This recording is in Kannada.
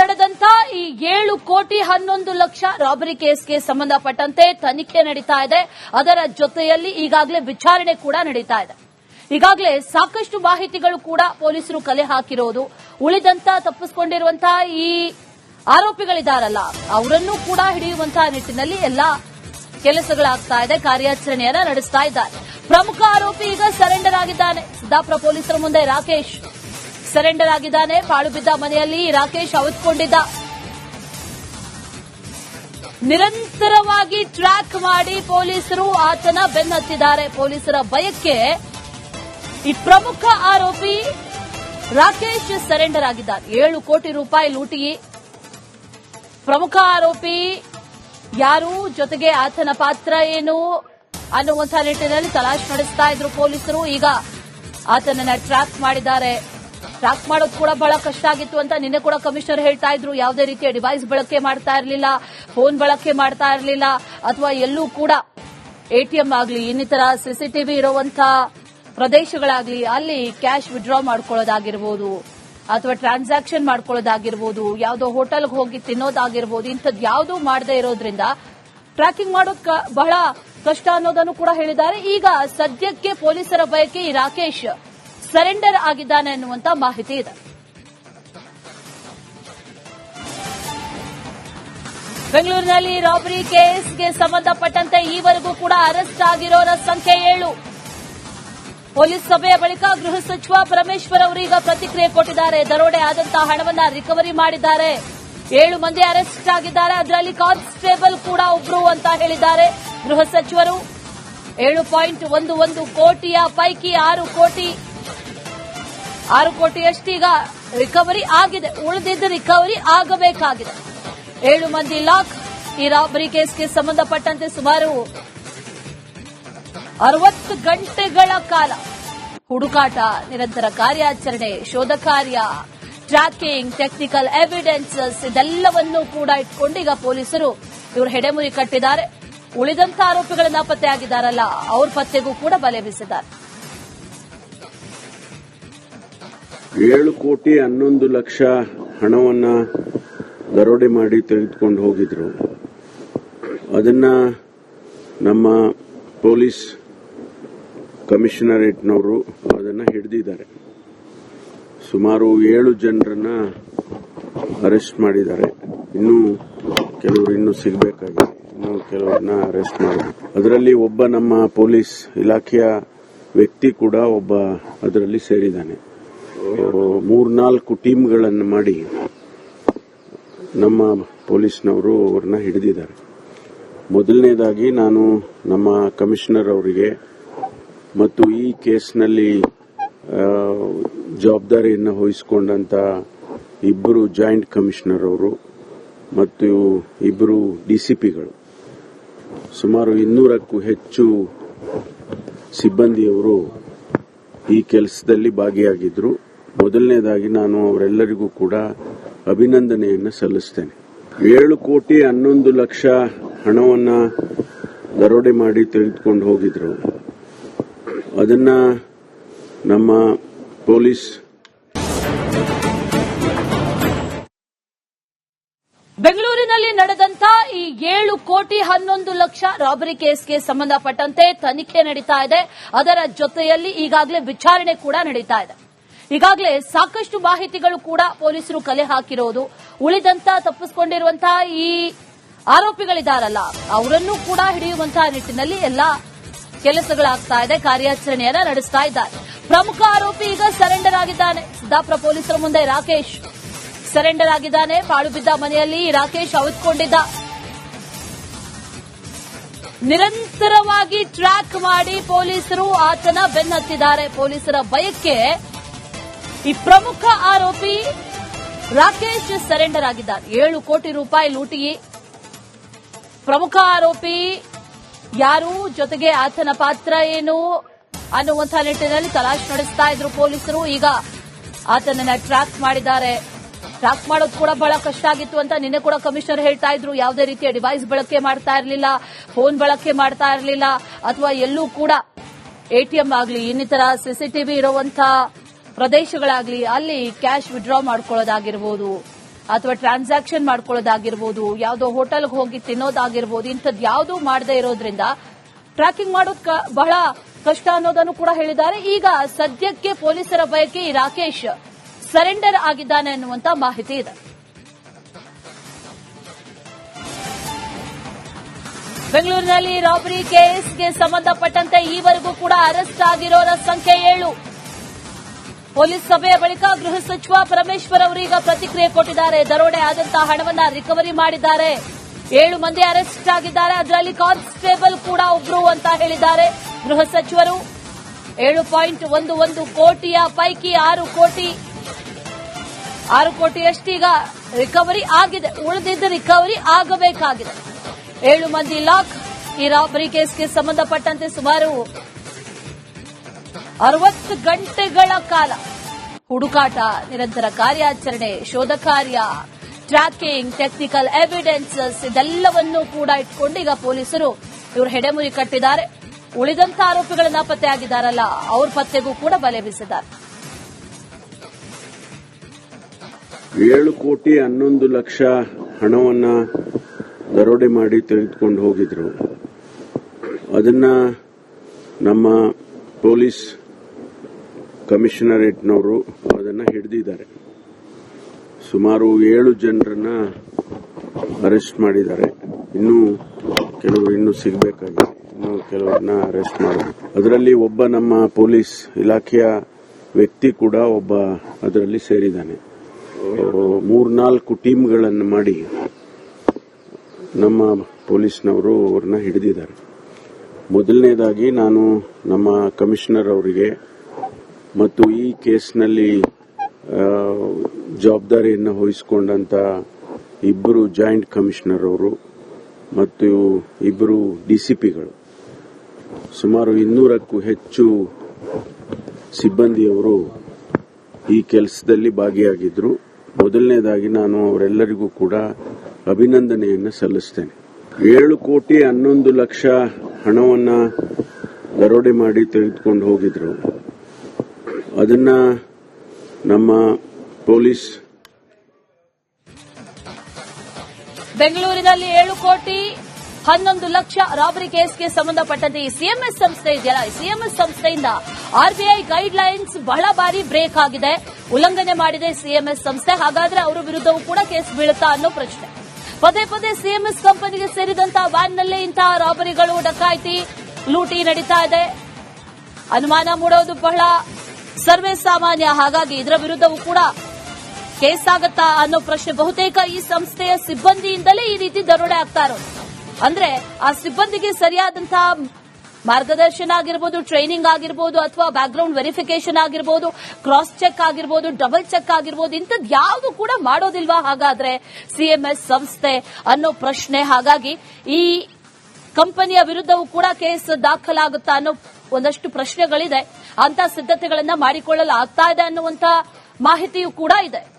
ನಡೆದಂತ ಈ ಏಳು ಕೋಟಿ ಹನ್ನೊಂದು ಲಕ್ಷ ರಾಬರಿ ಕೇಸ್ಗೆ ಸಂಬಂಧಪಟ್ಟಂತೆ ತನಿಖೆ ನಡೀತಾ ಇದೆ. ಅದರ ಜೊತೆಯಲ್ಲಿ ಈಗಾಗಲೇ ವಿಚಾರಣೆ ಕೂಡ ನಡೀತಾ ಇದೆ. ಈಗಾಗಲೇ ಸಾಕಷ್ಟು ಮಾಹಿತಿಗಳು ಕೂಡ ಪೊಲೀಸರು ಕಲೆ ಹಾಕಿರೋದು. ಉಳಿದಂತ ತಪ್ಪಿಸಿಕೊಂಡಿರುವಂತಹ ಈ ಆರೋಪಿಗಳಿದಾರಲ್ಲ, ಅವರನ್ನು ಕೂಡ ಹಿಡಿಯುವಂತಹ ನಿಟ್ಟಿನಲ್ಲಿ ಎಲ್ಲ ಕೆಲಸಗಳಾಗ್ತಾ ಇದೆ. ಕಾರ್ಯಾಚರಣೆಯನ್ನ ನಡೆಸ್ತಾ ಇದ್ದಾರೆ. ಪ್ರಮುಖ ಆರೋಪಿ ಈಗ ಸರೆಂಡರ್ ಆಗಿದ್ದಾನೆ. ಸಿದ್ದಾಪುರ ಪೊಲೀಸರ ಮುಂದೆ ರಾಕೇಶ್. ಸರೆಂಡರ್ ಆಗಿದ್ದಾನೆ ಪಾಳು ಬಿದ್ದ ಮನೆಯಲ್ಲಿ ರಾಕೇಶ್ ಅವತ್ಕೊಂಡಿದ್ದ ನಿರಂತರವಾಗಿ ಟ್ರ್ಯಾಕ್ ಮಾಡಿ ಪೊಲೀಸರು ಆತನ ಬೆನ್ನತ್ತಿದ್ದಾರೆ. ಪೊಲೀಸರ ಭಯಕ್ಕೆ ಈ ಪ್ರಮುಖ ಆರೋಪಿ ರಾಕೇಶ್ ಸರೆಂಡರ್ ಆಗಿದ್ದಾರೆ ಏಳು ಕೋಟಿ ರೂಪಾಯಿ ಲೂಟಿ. ಪ್ರಮುಖ ಆರೋಪಿ ಯಾರು, ಜೊತೆಗೆ ಆತನ ಪಾತ್ರ ಏನು ಅನ್ನುವಂತಹ ನಿಟ್ಟಿನಲ್ಲಿ ತಲಾಶ್ ನಡೆಸ್ತಾ ಇದ್ರು ಪೊಲೀಸರು. ಈಗ ಆತನನ್ನ ಟ್ರ್ಯಾಕ್ ಮಾಡಿದ್ದಾರೆ. ಟ್ರ್ಯಾಕ್ ಮಾಡೋದು ಕೂಡ ಬಹಳ ಕಷ್ಟ ಆಗಿತ್ತು ಅಂತ ನಿನ್ನೆ ಕೂಡ ಕಮಿಷನರ್ ಹೇಳ್ತಾ ಇದ್ರು. ಯಾವುದೇ ರೀತಿಯ ಡಿವೈಸ್ ಬಳಕೆ ಮಾಡ್ತಾ ಇರಲಿಲ್ಲ ಫೋನ್ ಬಳಕೆ ಮಾಡ್ತಾ ಇರಲಿಲ್ಲ, ಅಥವಾ ಎಲ್ಲೂ ಕೂಡ ಎಟಿಎಂ ಆಗಲಿ, ಇನ್ನಿತರ ಸಿಸಿಟಿವಿ ಇರುವಂತಹ ಪ್ರದೇಶಗಳಾಗಲಿ, ಅಲ್ಲಿ ಕ್ಯಾಶ್ ವಿಡ್ರಾ ಮಾಡ್ಕೊಳ್ಳೋದಾಗಿರ್ಬೋದು, ಅಥವಾ ಟ್ರಾನ್ಸಾಕ್ಷನ್ ಮಾಡ್ಕೊಳ್ಳೋದಾಗಿರ್ಬೋದು, ಯಾವುದೋ ಹೋಟೆಲ್ಗೆ ಹೋಗಿ ತಿನ್ನೋದಾಗಿರ್ಬೋದು, ಇಂಥದ್ದು ಯಾವುದೂ ಮಾಡದೇ ಇರೋದ್ರಿಂದ ಟ್ರ್ಯಾಕಿಂಗ್ ಮಾಡೋದು ಬಹಳ ಕಷ್ಟ ಅನ್ನೋದನ್ನು ಕೂಡ ಹೇಳಿದ್ದಾರೆ. ಈಗ ಸದ್ಯಕ್ಕೆ ಪೊಲೀಸರ ಬಯಕೆ ರಾಕೇಶ್. ಸರೆಂಡರ್ ಆಗಿದ್ದಾನೆ ಅನ್ನುವಂತ ಮಾಹಿತಿ ಇದೆ. ಬೆಂಗಳೂರಿನಲ್ಲಿ ರಾಬರಿ ಕೇಸ್ಗೆ ಸಂಬಂಧಪಟ್ಟಂತೆ ಈವರೆಗೂ ಕೂಡ ಅರೆಸ್ಟ್ ಆಗಿರೋರ ಸಂಖ್ಯೆ ಏಳು. ಪೊಲೀಸ್ ಸಭೆಯ ಬಳಿಕ ಗೃಹ ಸಚಿವ ಪರಮೇಶ್ವರ್ ಅವರು ಈಗ ಪ್ರತಿಕ್ರಿಯೆ ಕೊಟ್ಟಿದ್ದಾರೆ. ದರೋಡೆ ಆದಂತಹ ಹಣವನ್ನ ರಿಕವರಿ ಮಾಡಿದ್ದಾರೆ. ಏಳು ಮಂದಿ ಅರೆಸ್ಟ್ ಆಗಿದ್ದಾರೆ. ಅದರಲ್ಲಿ ಕಾನ್ಸ್ಟೇಬಲ್ ಕೂಡ ಒಬ್ರು ಅಂತ ಹೇಳಿದ್ದಾರೆ ಗೃಹ ಸಚಿವರು. ಏಳು ಪಾಯಿಂಟ್ ಒಂದು ಒಂದು ಕೋಟಿಯ ಪೈಕಿ ಆರು ಕೋಟಿ ಆರು ಕೋಟಿಯಷ್ಟೀಗ ರಿಕವರಿ ಆಗಿದೆ. ಉಳಿದಿದ್ದ ರಿಕವರಿ ಆಗಬೇಕಾಗಿದೆ. ಏಳು ಮಂದಿ ಲಾಕ್ ಈ ರಾಬರಿ ಕೇಸ್ಗೆ ಸಂಬಂಧಪಟ್ಟಂತೆ ಸುಮಾರು ಅರವತ್ತು ಗಂಟೆಗಳ ಕಾಲ ಹುಡುಕಾಟ, ನಿರಂತರ ಕಾರ್ಯಾಚರಣೆ, ಶೋಧ ಕಾರ್ಯ ಟ್ರ್ಯಾಕಿಂಗ್ ಟೆಕ್ನಿಕಲ್ ಎವಿಡೆನ್ಸಸ್ ಇದೆಲ್ಲವನ್ನೂ ಕೂಡ ಇಟ್ಕೊಂಡು ಈಗ ಪೊಲೀಸರು ಇವರು ಹೆಡೆಮುರಿ ಕಟ್ಟಿದ್ದಾರೆ. ಉಳಿದಂತ ಆರೋಪಿಗಳು ನಾಪತ್ತೆಯಾಗಿದ್ದಾರಲ್ಲ, ಅವ್ರ ಪತ್ತೆಗೂ ಕೂಡ ಬಲೆ ಬೀಸಿದ್ದಾರೆ. ಏಳು ಕೋಟಿ ಹನ್ನೊಂದು ಲಕ್ಷ ಹಣವನ್ನ ದರೋಡೆ ಮಾಡಿ ತೆಗೆದುಕೊಂಡು ಹೋಗಿದ್ರು. ಅದನ್ನ ನಮ್ಮ ಪೊಲೀಸ್ ಕಮಿಷನರೇಟ್ನವರು ಅದನ್ನ ಹಿಡಿದಿದ್ದಾರೆ. ಸುಮಾರು ಏಳು ಜನರನ್ನ ಅರೆಸ್ಟ್ ಮಾಡಿದ್ದಾರೆ. ಇನ್ನು ಕೆಲವರು ಇನ್ನೂ ಸಿಗಬೇಕಾಗಿದೆ. ಇನ್ನು ಕೆಲವರನ್ನ ಅರೆಸ್ಟ್ ಮಾಡಬೇಕು ಅದರಲ್ಲಿ ಒಬ್ಬ ನಮ್ಮ ಪೊಲೀಸ್ ಇಲಾಖೆಯ ವ್ಯಕ್ತಿ ಕೂಡ ಒಬ್ಬ ಅದರಲ್ಲಿ ಸೇರಿದ್ದಾನೆ. ಮೂರ್ನಾಲ್ಕು ಟೀಮ್ಗಳನ್ನು ಮಾಡಿ ನಮ್ಮ ಪೊಲೀಸ್ನವರು ಅವ್ರನ್ನ ಹಿಡಿದಿದ್ದಾರೆ. ಮೊದಲನೇದಾಗಿ ನಾನು ನಮ್ಮ ಕಮಿಷನರ್ ಅವರಿಗೆ ಮತ್ತು ಈ ಕೇಸ್ನಲ್ಲಿ ಜವಾಬ್ದಾರಿಯನ್ನು ವಹಿಸಿಕೊಂಡಂತ ಇಬ್ಬರು ಜಾಯಿಂಟ್ ಕಮಿಷನರ್ ಅವರು ಮತ್ತು ಇಬ್ಬರು ಡಿಸಿಪಿಗಳು ಸುಮಾರು ಇನ್ನೂರಕ್ಕೂ ಹೆಚ್ಚು ಸಿಬ್ಬಂದಿಯವರು ಈ ಕೆಲಸದಲ್ಲಿ ಭಾಗಿಯಾಗಿದ್ರು. ಮೊದಲನೇದಾಗಿ ನಾನು ಅವರೆಲ್ಲರಿಗೂ ಕೂಡ ಅಭಿನಂದನೆಯನ್ನು ಸಲ್ಲಿಸ್ತೇನೆ. ಏಳು ಕೋಟಿ ಹನ್ನೊಂದು ಲಕ್ಷ ಹಣವನ್ನ ದರೋಡೆ ಮಾಡಿ ತೆಗೆದುಕೊಂಡು ಹೋಗಿದ್ರು. ಅದನ್ನ ನಮ್ಮ ಪೊಲೀಸ್ ಬೆಂಗಳೂರಿನಲ್ಲಿ ನಡೆದಂತ ಈ ಏಳು ಕೋಟಿ ಹನ್ನೊಂದು ಲಕ್ಷ ರಾಬರಿ ಕೇಸ್ಗೆ ಸಂಬಂಧಪಟ್ಟಂತೆ ತನಿಖೆ ನಡೀತಾ ಇದೆ. ಅದರ ಜೊತೆಯಲ್ಲಿ ಈಗಾಗಲೇ ವಿಚಾರಣೆ ಕೂಡ ನಡೀತಾ ಇದೆ. ಈಗಾಗಲೇ ಸಾಕಷ್ಟು ಮಾಹಿತಿಗಳು ಕೂಡ ಪೊಲೀಸರು ಕಲೆ ಹಾಕಿರೋದು. ಉಳಿದಂತ ತಪ್ಪಿಸಿಕೊಂಡಿರುವಂತಹ ಈ ಆರೋಪಿಗಳಿದಾರಲ್ಲ, ಅವರನ್ನು ಕೂಡ ಹಿಡಿಯುವಂತಹ ನಿಟ್ಟಿನಲ್ಲಿ ಎಲ್ಲ ಕೆಲಸಗಳಾಗ್ತಾ ಇದೆ, ಕಾರ್ಯಾಚರಣೆಯನ್ನ ನಡೆಸ್ತಾ ಇದ್ದಾರೆ. ಪ್ರಮುಖ ಆರೋಪಿ ಈಗ ಸರೆಂಡರ್ ಆಗಿದ್ದಾನೆ. ಸಿದ್ದಾಪುರ ಪೊಲೀಸರ ಮುಂದೆ ರಾಕೇಶ್ ಸರೆಂಡರ್ ಆಗಿದ್ದಾನೆ. ಪಾಳು ಬಿದ್ದ ಮನೆಯಲ್ಲಿ ರಾಕೇಶ್ ಅವಿತ್ಕೊಂಡಿದ್ದ. ನಿರಂತರವಾಗಿ ಟ್ರ್ಯಾಕ್ ಮಾಡಿ ಪೊಲೀಸರು ಆತನ ಬೆನ್ನತ್ತಿದ್ದಾರೆ ಪೊಲೀಸರ ಭಯಕ್ಕೆ ಈ ಪ್ರಮುಖ ಆರೋಪಿ ರಾಕೇಶ್ ಸರೆಂಡರ್ ಆಗಿದ್ದಾರೆ ಏಳು ಕೋಟಿ ರೂಪಾಯಿ ಲೂಟಿ ಪ್ರಮುಖ ಆರೋಪಿ ಯಾರು, ಜೊತೆಗೆ ಆತನ ಪಾತ್ರ ಏನು ಅನ್ನುವಂಥ ನಿಟ್ಟಿನಲ್ಲಿ ತಲಾಶ್ ನಡೆಸ್ತಾ ಇದ್ರು ಪೊಲೀಸರು. ಈಗ ಆತನನ್ನ ಟ್ರ್ಯಾಕ್ ಮಾಡಿದ್ದಾರೆ. ಟ್ರ್ಯಾಕ್ ಮಾಡೋದು ಕೂಡ ಬಹಳ ಕಷ್ಟ ಆಗಿತ್ತು ಅಂತ ನಿನ್ನೆ ಕೂಡ ಕಮಿಷನರ್ ಹೇಳ್ತಾ ಇದ್ರು. ಯಾವುದೇ ರೀತಿಯ ಡಿವೈಸ್ ಬಳಕೆ ಮಾಡ್ತಾ ಇರಲಿಲ್ಲ, ಫೋನ್ ಬಳಕೆ ಮಾಡ್ತಾ ಇರಲಿಲ್ಲ, ಅಥವಾ ಎಲ್ಲೂ ಕೂಡ ಎಟಿಎಂ ಆಗಲಿ, ಇನ್ನಿತರ ಸಿಸಿಟಿವಿ ಇರುವಂತ ಪ್ರದೇಶಗಳಾಗ್ಲಿ, ಅಲ್ಲಿ ಕ್ಯಾಶ್ ವಿಡ್ರಾ ಮಾಡ್ಕೊಳ್ಳೋದಾಗಿರ್ಬೋದು, ಅಥವಾ ಟ್ರಾನ್ಸಾಕ್ಷನ್ ಮಾಡ್ಕೊಳ್ಳೋದಾಗಿರ್ಬೋದು, ಯಾವುದೋ ಹೋಟೆಲ್ಗೆ ಹೋಗಿ ತಿನ್ನೋದಾಗಿರ್ಬೋದು ಇಂಥದ್ದು ಯಾವುದೂ ಮಾಡದೇ ಇರೋದ್ರಿಂದ ಟ್ರ್ಯಾಕಿಂಗ್ ಮಾಡೋದು ಬಹಳ ಕಷ್ಟ ಅನ್ನೋದನ್ನು ಕೂಡ ಹೇಳಿದ್ದಾರೆ. ಈಗ ಸದ್ಯಕ್ಕೆ ಪೊಲೀಸರ ಬಯಕೆ ರಾಕೇಶ್ ಸರೆಂಡರ್ ಆಗಿದ್ದಾನೆ ಅನ್ನುವಂತ ಮಾಹಿತಿ ಇದೆ. ಬೆಂಗಳೂರಿನಲ್ಲಿ ರಾಬರಿ ಕೇಸ್ಗೆ ಸಂಬಂಧಪಟ್ಟಂತೆ ಈವರೆಗೂ ಕೂಡ ಅರೆಸ್ಟ್ ಆಗಿರೋರ ಸಂಖ್ಯೆ ಏಳು. ಪೊಲೀಸ್ ಸಭೆಯ ಬಳಿಕ ಗೃಹ ಸಚಿವ ಪರಮೇಶ್ವರ್ ಈಗ ಪ್ರತಿಕ್ರಿಯೆ ಕೊಟ್ಟಿದ್ದಾರೆ. ದರೋಡೆ ಆದಂತಹ ಹಣವನ್ನ ರಿಕವರಿ ಮಾಡಿದ್ದಾರೆ. ಏಳು ಮಂದಿ ಅರೆಸ್ಟ್ ಆಗಿದ್ದಾರೆ. ಅದರಲ್ಲಿ ಕಾನ್ಸ್ಟೇಬಲ್ ಕೂಡ ಒಬ್ರು ಅಂತ ಹೇಳಿದ್ದಾರೆ. ಗೃಹ ಸಚಿವರು ಏಳು ಪಾಯಿಂಟ್ ಒಂದು ಒಂದು ಕೋಟಿಯ ಪೈಕಿ ಆರು ಕೋಟಿ, ಆರು ಕೋಟಿಯಷ್ಟೀಗ ರಿಕವರಿ ಆಗಿದೆ. ಉಳಿದಿದ್ದ ರಿಕವರಿ ಆಗಬೇಕಾಗಿದೆ. ಏಳು ಮಂದಿ ಲಾಕ್ ಈ ರಾಬರಿ ಕೇಸ್ಗೆ ಸಂಬಂಧಪಟ್ಟಂತೆ ಸುಮಾರು ಅರವತ್ತು ಗಂಟೆಗಳ ಕಾಲ. ಹುಡುಕಾಟ, ನಿರಂತರ ಕಾರ್ಯಾಚರಣೆ, ಶೋಧ ಕಾರ್ಯ ಟ್ರ್ಯಾಕಿಂಗ್ ಟೆಕ್ನಿಕಲ್ ಎವಿಡೆನ್ಸಸ್ ಇದೆಲ್ಲವನ್ನೂ ಕೂಡ ಇಟ್ಕೊಂಡು ಈಗ ಪೊಲೀಸರು ಇವರು ಹೆಡೆಮುರಿ ಕಟ್ಟಿದ್ದಾರೆ. ಉಳಿದಂತ ಆರೋಪಿಗಳನ್ನ ಪತ್ತೆಯಾಗಿದ್ದಾರಲ್ಲ ಅವ್ರ ಪತ್ತೆಗೂ ಕೂಡ ಬಲೆ ಬೀಸಿದ್ದಾರೆ. ಏಳು ಕೋಟಿ ಹನ್ನೊಂದು ಲಕ್ಷ ಹಣವನ್ನ ದರೋಡೆ ಮಾಡಿ ತೆಗೆದುಕೊಂಡು ಹೋಗಿದ್ರು. ಅದನ್ನ ನಮ್ಮ ಪೊಲೀಸ್ ಕಮಿಷನರೇಟ್ನವರು ಅದನ್ನು ಹಿಡಿದಿದ್ದಾರೆ. ಸುಮಾರು ಏಳು ಜನರನ್ನ ಅರೆಸ್ಟ್ ಮಾಡಿದ್ದಾರೆ. ಇನ್ನೂ ಕೆಲವರು ಇನ್ನೂ ಸಿಗಬೇಕಾಗಿದೆ. ಇನ್ನೂ ಕೆಲವರನ್ನ ಅರೆಸ್ಟ್ ಮಾಡಬೇಕು. ಅದರಲ್ಲಿ ಒಬ್ಬ ನಮ್ಮ ಪೊಲೀಸ್ ಇಲಾಖೆಯ ವ್ಯಕ್ತಿ ಕೂಡ ಒಬ್ಬ ಅದರಲ್ಲಿ ಸೇರಿದ್ದಾನೆ. ಮೂರ್ನಾಲ್ಕು ಟೀಮ್ಗಳನ್ನು ಮಾಡಿ ನಮ್ಮ ಪೊಲೀಸ್ನವರು ಅವ್ರನ್ನ ಹಿಡಿದಿದ್ದಾರೆ. ಮೊದಲನೇದಾಗಿ ನಾನು ನಮ್ಮ ಕಮಿಷನರ್ ಅವರಿಗೆ ಮತ್ತು ಈ ಕೇಸ್ನಲ್ಲಿ ಜವಾಬ್ದಾರಿಯನ್ನು ವಹಿಸಿಕೊಂಡಂತ ಇಬ್ಬರು ಜಾಯಿಂಟ್ ಕಮಿಷನರ್ ಅವರು ಮತ್ತು ಇಬ್ಬರು ಡಿಸಿಪಿಗಳು ಸುಮಾರು ಇನ್ನೂರಕ್ಕೂ ಹೆಚ್ಚು ಸಿಬ್ಬಂದಿಯವರು ಈ ಕೆಲಸದಲ್ಲಿ ಭಾಗಿಯಾಗಿದ್ದರು ಮೊದಲನೇದಾಗಿ ನಾನು ಅವರೆಲ್ಲರಿಗೂ ಕೂಡ ಅಭಿನಂದನೆಯನ್ನು ಸಲ್ಲಿಸ್ತೇನೆ. ಏಳು ಕೋಟಿ ಹನ್ನೊಂದು ಲಕ್ಷ ಹಣವನ್ನು ದರೋಡೆ ಮಾಡಿ ತೆಗೆದುಕೊಂಡು ಹೋಗಿದ್ರು. ಅದನ್ನ ನಮ್ಮ ಪೊಲೀಸ್ ಬೆಂಗಳೂರಿನಲ್ಲಿ ಏಳು ಕೋಟಿ ಹನ್ನೊಂದು ಲಕ್ಷ ರಾಬರಿ ಕೇಸ್ಗೆ ಸಂಬಂಧಪಟ್ಟಂತೆ ಈ ಸಿಎಂಎಸ್ ಸಂಸ್ಥೆ ಇದೆಯಲ್ಲ? ಸಿಎಂಎಸ್ ಸಂಸ್ಥೆಯಿಂದ ಆರ್ಬಿಐ ಗೈಡ್ ಲೈನ್ಸ್ ಬಹಳ ಬಾರಿ ಬ್ರೇಕ್ ಆಗಿದೆ. ಉಲ್ಲಂಘನೆ ಮಾಡಿದೆ ಸಿಎಂಎಸ್ ಸಂಸ್ಥೆ. ಹಾಗಾದ್ರೆ ಅವರ ವಿರುದ್ಧವೂ ಕೂಡ ಕೇಸ್ ಬೀಳುತ್ತಾ ಅನ್ನೋ ಪ್ರಶ್ನೆ. ಪದೇ ಪದೇ ಸಿಎಂಎಸ್ ಕಂಪನಿಗೆ ಸೇರಿದಂತಹ ವ್ಯಾನ್ನಲ್ಲೇ ಇಂತಹ ರಾಬರಿಗಳು ಡಕಾಯಿತಿ ಲೂಟಿ ನಡೀತಾ ಇದೆ. ಅನುಮಾನ ಮೂಡೋದು ಬಹಳ ಸರ್ವೇ ಸಾಮಾನ್ಯ, ಹಾಗಾಗಿ ಇದರ ವಿರುದ್ಧವೂ ಕೂಡ ಕೇಸ್ ಆಗತ್ತಾ ಅನ್ನೋ ಪ್ರಶ್ನೆ. ಬಹುತೇಕ ಈ ಸಂಸ್ಥೆಯ ಸಿಬ್ಬಂದಿಯಿಂದಲೇ ಈ ರೀತಿ ದರೋಡೆ ಆಗ್ತಾ ಇರೋದು ಅಂದ್ರೆ ಆ ಸಿಬ್ಬಂದಿಗೆ ಸರಿಯಾದಂತಹ ಮಾರ್ಗದರ್ಶನ ಆಗಿರ್ಬೋದು, ಟ್ರೈನಿಂಗ್ ಆಗಿರ್ಬೋದು, ಅಥವಾ ಬ್ಯಾಕ್ಗ್ರೌಂಡ್ ವೆರಿಫಿಕೇಶನ್ ಆಗಿರ್ಬೋದು, ಕ್ರಾಸ್ ಚೆಕ್ ಆಗಿರ್ಬೋದು, ಡಬಲ್ ಚೆಕ್ ಆಗಿರ್ಬೋದು ಇಂಥದ್ದು ಯಾವುದು ಕೂಡ ಮಾಡೋದಿಲ್ವಾ ಹಾಗಾದ್ರೆ ಸಿಎಂಎಸ್ ಸಂಸ್ಥೆ ಅನ್ನೋ ಪ್ರಶ್ನೆ. ಹಾಗಾಗಿ ಈ ಕಂಪನಿಯ ವಿರುದ್ಧವೂ ಕೂಡ ಕೇಸ್ ದಾಖಲಾಗುತ್ತಾ ಅನ್ನೋ ಒಂದಷ್ಟು ಪ್ರಶ್ನೆಗಳಿದೆ. ಅಂತ ಸಿದ್ಧತೆಗಳನ್ನ ಮಾಡಿಕೊಳ್ಳಲು ಆಗ್ತಾ ಇದೆ ಅನ್ನುವಂತ ಮಾಹಿತಿಯೂ ಕೂಡ ಇದೆ.